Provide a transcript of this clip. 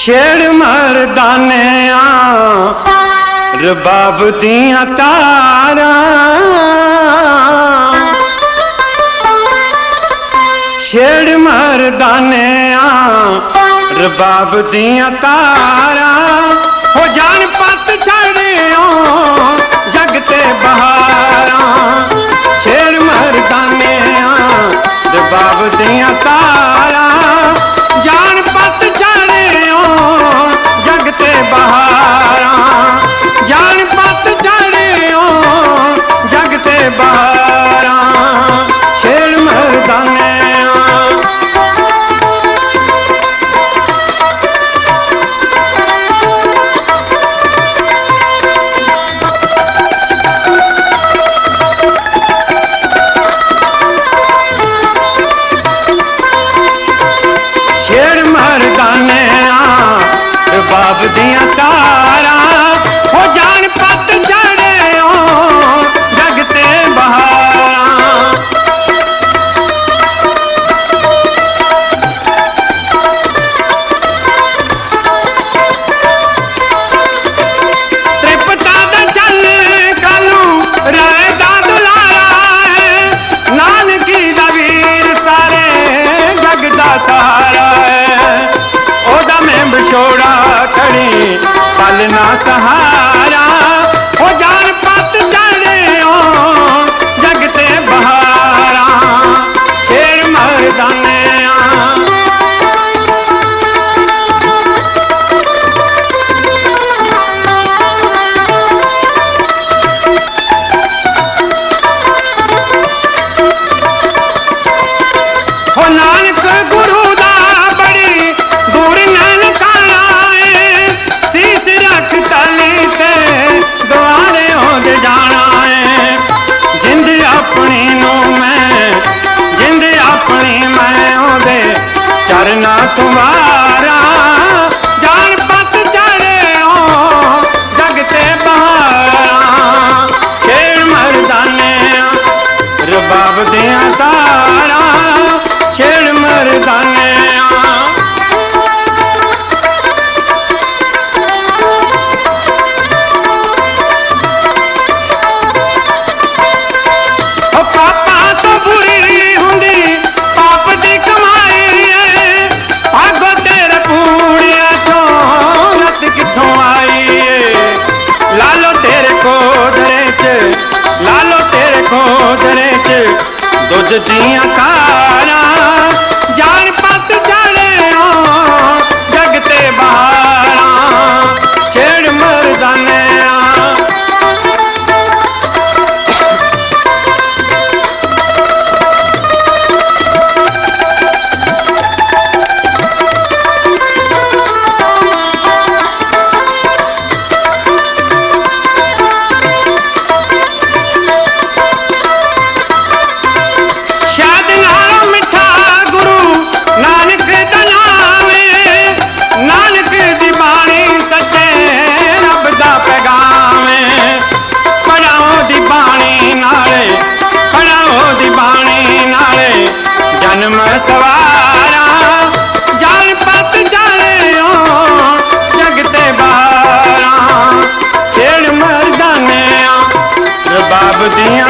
ਛੇੜ ਮਰਦਾਨਿਆਂ ਰਬਾਬ ਦੀਆਂ ਤਾਰਾਂ। ਛੇੜ ਮਰਦਾਨਿਆਂ ਰਬਾਬ ਦੀਆਂ ਤਾਰਾਂ। ਹੋ ਜਾਣ ਬਾਬ ਦੀਆਂ ਤਾਰਾਂ। ਹੋ ਜਾਣ ਪਾ ना सहा 干嘛？ਦੁੱਧ ਦੀਆਂ ਕਾ ਸਭ ਦੀਆਂ